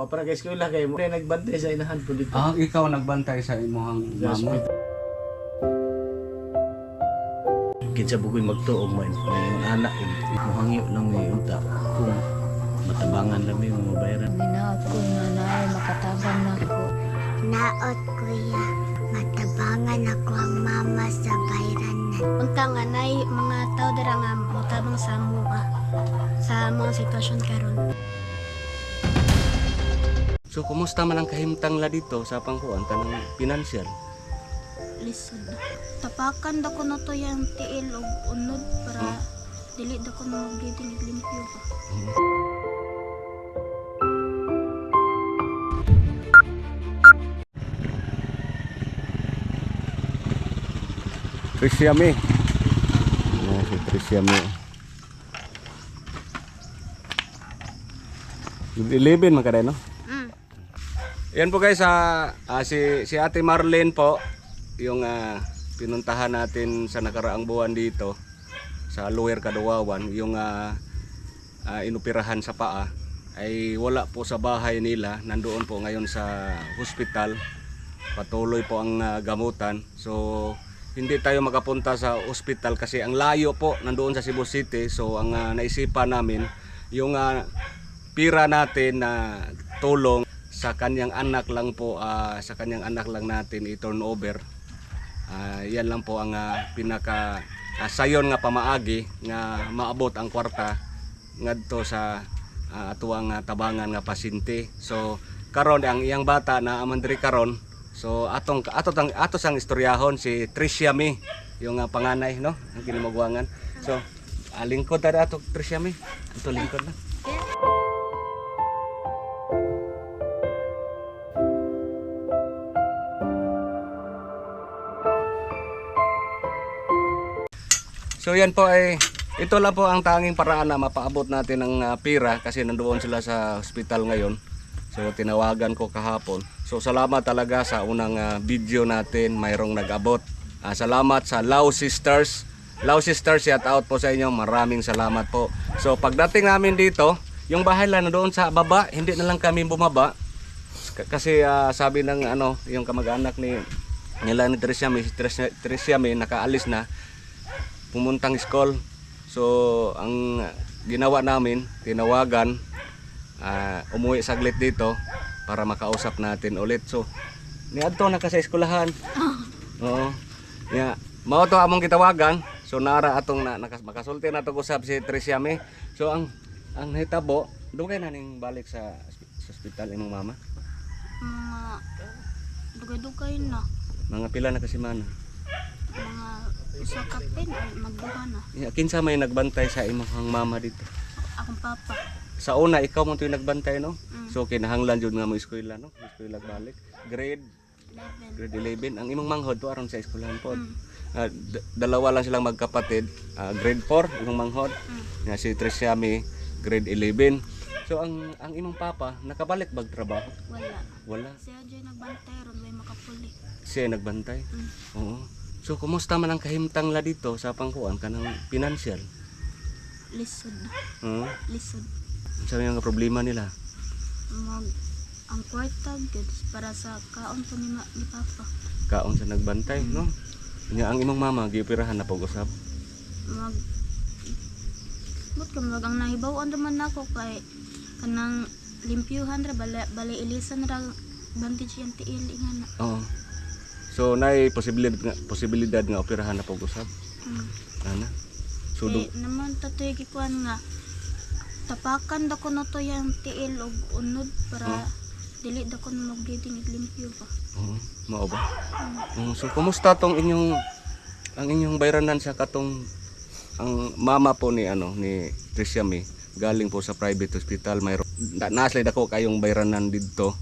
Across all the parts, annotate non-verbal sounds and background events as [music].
wa para kay eskwela kay mo nagbantay sa inahan po dito. Ah, ikaw nagbantay sa imong mamo. Kinsa bukoy magtuog man may anak ko muhangyo lang may unta kung matabangan lang may mga bayaran. Ginaot ko nga naay makatabang na ko. Naot kuya, matabangan ako ang mama sa bayranan. Unta nga nay mga tao dira nga motabang sa amo ah, sa mga sitwasyon karon. So, kumusta man ang kahimtang la dito sa pangkuan tanang financial? Lisod. Tapakan da ko na to yung tiil og unod para dili da ko na mag-bleeding limpyo ba. Trisyami. Ayan, si Trisyami. Ilibin man kada no? Yan po guys, ah, ah, si, si Ate Marlene po, yung ah, pinuntahan natin sa nakaraang buwan dito sa Lower Kadawawan, yung ah, ah, inupirahan sa paa ay wala po sa bahay nila, nandoon po ngayon sa hospital. Patuloy po ang ah, gamutan. So hindi tayo makapunta sa hospital kasi ang layo po nandoon sa Cebu City. So ang ah, naisipan namin yung ah, pira natin na tulong sa kanyang anak lang po ah, sa kanyang anak lang natin i-turn over. Ah, yan lang po ang ah, pinaka ah, sayon nga pamaagi nga maabot ang kwarta ngadto sa ah, atuang ah, tabangan nga pasyente. So karon ang iyang bata na amandri karon So atong ato tang ato sang istoryahon si Tricia Mi yung ah, panganay no ang kinamagwangan. So ah, lingkod ta ato Tricia Mi. Ato lingkod na. So yan po ay ito lang po ang tanging paraan na mapaabot natin ng ah, pira kasi nandoon sila sa hospital ngayon. So tinawagan ko kahapon. So salamat talaga sa unang ah, video natin mayroong nag-abot. Ah, salamat sa Lao Sisters. Lao Sisters shout out po sa inyo. Maraming salamat po. So pagdating namin dito, yung bahay lang nandoon sa baba, hindi na lang kami bumaba. Kasi ah, sabi ng ano, yung kamag-anak ni nila ni Tricia Tricia, Tricia May nakaalis na pumuntang school. So, ang ginawa namin, tinawagan, ah, umuwi saglit dito para makausap natin ulit. So, niadto na ka sa eskwelahan. [laughs] Oo. Ya, mao to among gitawagan. So nara atong na, nakas, makasulti na to usab si Trisiame. So ang ang hitabo, dugay na ning balik sa sa ospital imong mama. Mga dugay-dugay na. Mga pila na kasi man. Mga isa kapin ay magduha na. Ya, kinsa may nagbantay sa imong mama dito? Akong papa. Sa una ikaw mo tuy nagbantay no. Mm. So kinahanglan jud nga mo eskwela no. Eskwela balik. Grade 11. grade 11 ang imong manghod to aron sa eskwelahan pod. Mm. D- dalawa lang silang magkapatid. Ah, grade 4 imong manghod. Mm. Nga si Trisiami grade 11. So ang ang imong papa nakabalik bag trabaho? Wala. Wala. Siya dyan nagbantay ron way makapuli. Siya ay nagbantay. Mm. Oo. So kumusta man ang kahimtang la dito sa pangkuan kanang financial? Lisod. Oo. Lisod. Sa mga problema nila. Mag ang kwarta goods para sa kaon po ni, ma, ni papa. Kaon sa nagbantay, no? Nya ang imong mama gioperahan na pag-usap. Mag But ka mag ang nahibaw naman nako kay kanang limpyuhan ra bali, bali ilisan ra bandage yan tiil nga na. Oo. So nay posibilidad nga posibilidad nga operahan na pag-usap. Mm. Ana. So Eh, du- naman tatoy gikuan nga tapakan da ko na to yung tiil og unod para dili da ko na mag-bleeding limpyo ba. Oo, mao ba? Oo, so kumusta tong inyong ang inyong bayranan sa katong ang mama po ni ano ni Tricia May galing po sa private hospital may na, naslide ako kayong bayranan didto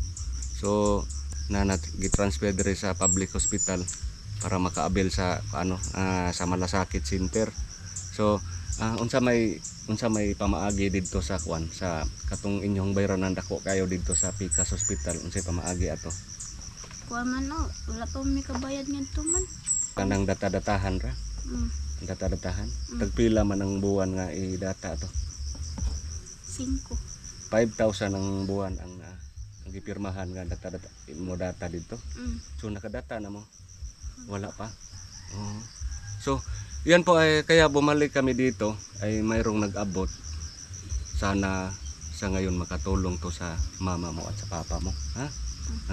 so na nat gitransfer diri sa public hospital para makaabil sa ano ah, sa malasakit center. So ah, unsa may unsa may pamaagi didto sa kwan sa katong inyong bayranan dako kayo didto sa Picas Hospital unsay pamaagi ato? Kuha man no, wala pa mi kabayad ngadto man. kanang data-datahan ra? Mm, data-datahan? Tagpila man ang buwan nga i-data to 5. 5,000 ang buwan ang ah, gipirmahan nga data, data mo data dito. Mm. So nakadata na mo. Wala pa. Oo. So, yan po ay kaya bumalik kami dito ay mayroong nag-abot. Sana sa ngayon makatulong to sa mama mo at sa papa mo. Ha?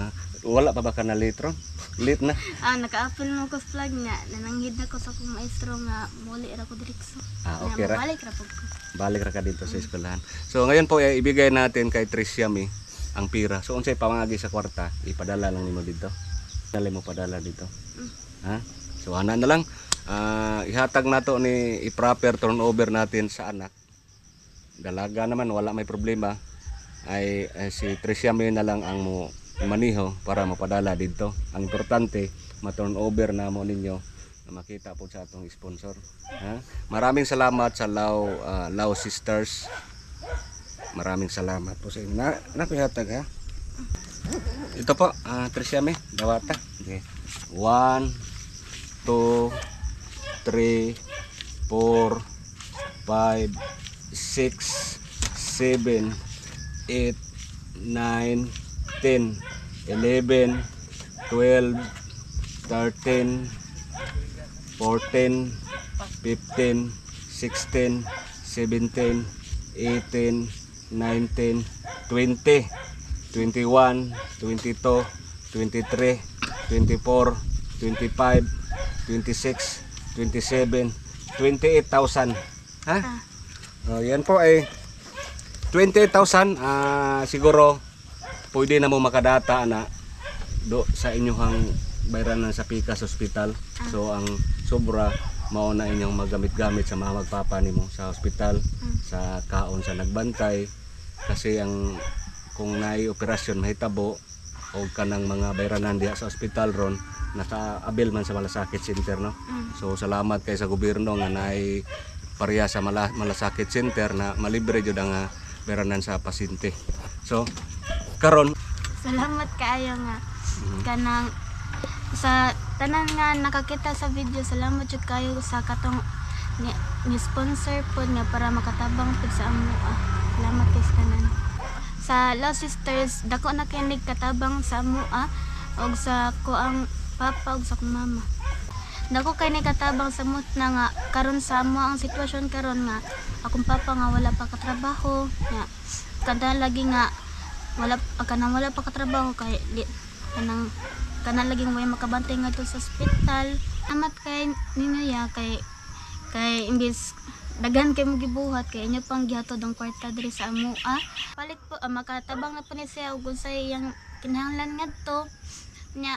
ha? Wala pa ba ka na late ron? Late na. Ah, naka-apple mo ko flag nga. Nananghid na ko sa akong maestro nga muli ra ko dirikso. Ah, okay ra. Balik ra po ko. Balik ra ka dito sa eskwelahan. So ngayon po ay ibigay natin kay Tricia mi ang pira. So unsay pamagi sa kwarta, ipadala lang nimo dito. Dali mo padala dito. Ha? So ana na lang. Ah, ihatag nato ni i-proper turnover natin sa anak. Dalaga naman wala may problema. Ay, ay si Tricia mi na lang ang mo maniho para mapadala dito. Ang importante, ma-turnover na mo ninyo na makita po sa atong sponsor. Ha? Maraming salamat sa Lao ah, Lao Sisters. Maraming salamat po sa inyo. Na, napihatag ha. Ito po, ah, Trisyame, dawata. Okay. One, two, three, four, five, six, seven, eight, nine, ten, eleven, twelve, thirteen, 14, 15, 16, 17, 18, 19, 20, 21, 22, 23, 24, 25, 26, 27, 28,000. Ha? Oh, yan po ay 28,000. Ah, siguro pwede na mo makadata na do sa inyong bayranan sa Pikas Hospital. So ang sobra mao na inyong magamit-gamit sa mga magpapa nimo sa hospital, sa kaon sa nagbantay. Kasi ang kung naay operasyon mahitabo o kanang mga bayranan diha sa hospital ron naka-abil man sa malasakit center no. So salamat kay sa gobyerno nga naay pareha sa mala, malasakit center na malibre jud ang ah, bayranan sa pasyente. So karon. Salamat kaayo nga. Kanang sa tanan nga nakakita sa video salamat jud kayo sa katong ni, ni sponsor pod nga para makatabang pod sa amo ah. Salamat kay tanan. Sa Law Sisters dako na kinig katabang sa amo ah, og sa ko ang papa og sa akong mama. Dako kay ni katabang sa mut na nga karon sa amo ang sitwasyon karon nga akong papa nga wala pa katrabaho nga kada lagi nga wala kanang wala pa katrabaho kay di, kanang kanang laging way makabantay nga sa ospital amat kay ninyo ya kay kay imbis daghan kay mo gibuhat kay inyo pang gihatod ang kwarta diri sa amo ah palit po ah, makatabang na po siya ug unsay iyang kinahanglan ngadto nya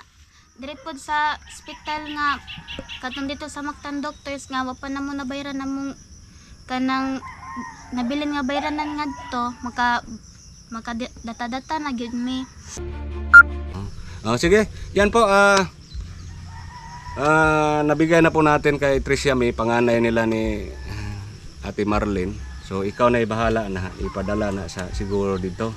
diri pod sa ospital nga katong dito sa Mactan Doctors nga wa pa na mo nabayaran namong kanang nabilin nga bayranan ngadto maka maka data-data na gyud mi Oh, sige, yan po. ah ah, nabigay na po natin kay Tricia May, panganay nila ni Ate Marlene. So, ikaw na ibahala na ipadala na sa siguro dito.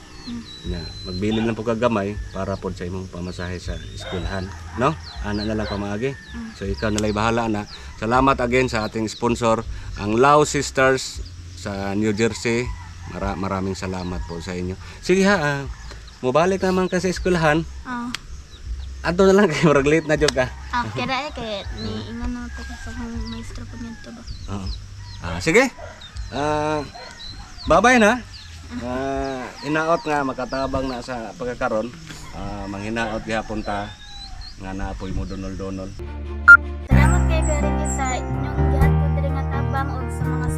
Na, magbili lang po kagamay para po sa imong pamasahe sa eskwelahan. No? Ana na lang pamaagi. So, ikaw na lang ibahala na. Salamat again sa ating sponsor, ang Lao Sisters sa New Jersey. Mara- maraming salamat po sa inyo. Sige ha, ah, mubalik naman ka sa eskwelahan. ah Ato na lang [laughs] kay murag late na jud ka. ah kaya eh kay ni ingon na ko sa akong maestro po niya ba Oo. Ah, sige. Ah, babay na. Ah, inaot nga makatabang na sa pagkakaron. Ah, manghinaot gihapon ta nga naapoy mo donol-donol. Salamat kay Gary sa inyong gihat ko diri nga tabang og sa mga